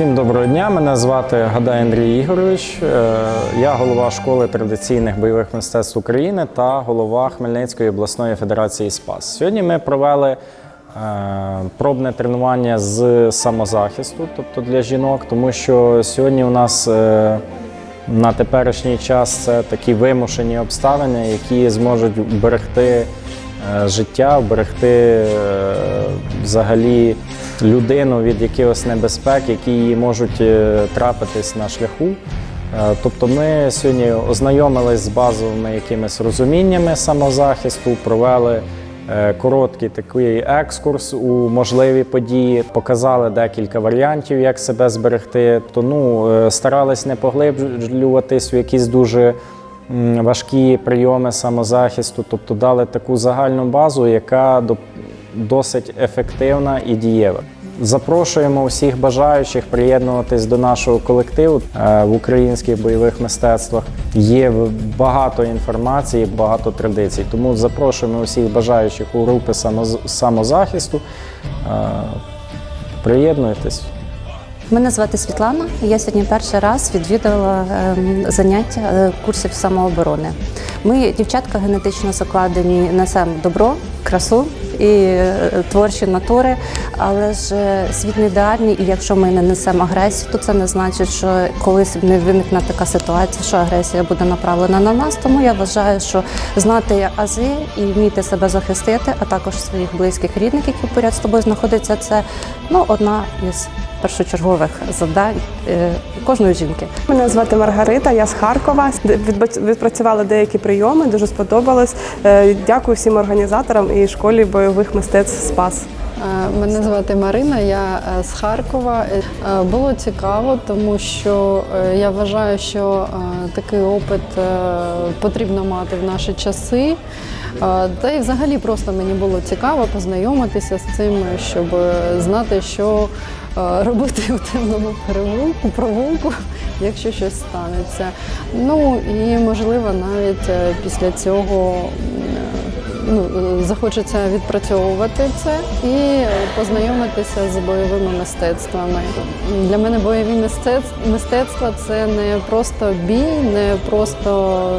Всім доброго дня. Мене звати Гадай Андрій Ігорович. Е, Я голова школи традиційних бойових мистецтв України та голова Хмельницької обласної федерації СПАС. Сьогодні ми провели е, пробне тренування з самозахисту, тобто для жінок, тому що сьогодні у нас е, на теперішній час це такі вимушені обставини, які зможуть вберегти життя, вберегти е, взагалі людину від якихось небезпек, які їй можуть е, трапитись на шляху. Е, Тобто ми сьогодні ознайомились з базовими якимись розуміннями самозахисту, провели е, короткий такий екскурс у можливі події, показали декілька варіантів, як себе зберегти. Тобто, ну, старались не поглиблюватись в якісь дуже важкі прийоми самозахисту, тобто дали таку загальну базу, яка досить ефективна і дієва. Запрошуємо всіх бажаючих приєднуватись до нашого колективу Е, в українських бойових мистецтвах. Є багато інформації, багато традицій. Тому запрошуємо всіх бажаючих у групи самоз- самозахисту. Е, Приєднуйтесь. Мене звати Світлана. Я сьогодні перший раз відвідала ем, заняття е, курсів самооборони. Ми, дівчатка, генетично закладені, несемо добро, красу і е, творчі натури, але ж е, світ не ідеальний, і якщо ми не несемо агресію, то це не значить, що колись не виникне така ситуація, що агресія буде направлена на нас. Тому я вважаю, що знати ази і вміти себе захистити, а також своїх близьких рідних, які поряд з тобою знаходяться, це ну одна із першочергових завдань е, кожної жінки. Мене звати Маргарита, я з Харкова. Відпрацювала деякі прийоми, дуже сподобалось. Дякую всім організаторам і школі бойових мистецтв Спас. Е, Мене звати Марина, я е, з Харкова. Е, Було цікаво, тому що я вважаю, що такий опит потрібно мати в наші часи. Та й взагалі просто мені було цікаво познайомитися з цим, щоб знати, що робити у темному перевулку, провулку, якщо щось станеться. Ну і можливо навіть після цього. Ну, захочеться відпрацьовувати це і познайомитися з бойовими мистецтвами. Для мене бойові мистецтв, мистецтва це не просто бій, не просто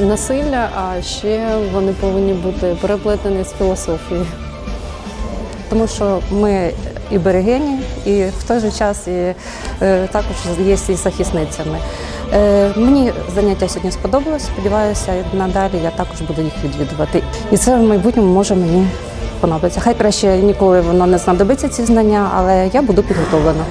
насилля, а ще вони повинні бути переплетені з філософією. Тому що ми і берегині, і в той же час і, е, також є і захисницями. Е, мені заняття сьогодні сподобалось. Сподіваюся, надалі я також буду їх відвідувати. І це в майбутньому може мені понадобиться. Хай краще ніколи воно не знадобиться ці знання, але я буду підготовлена.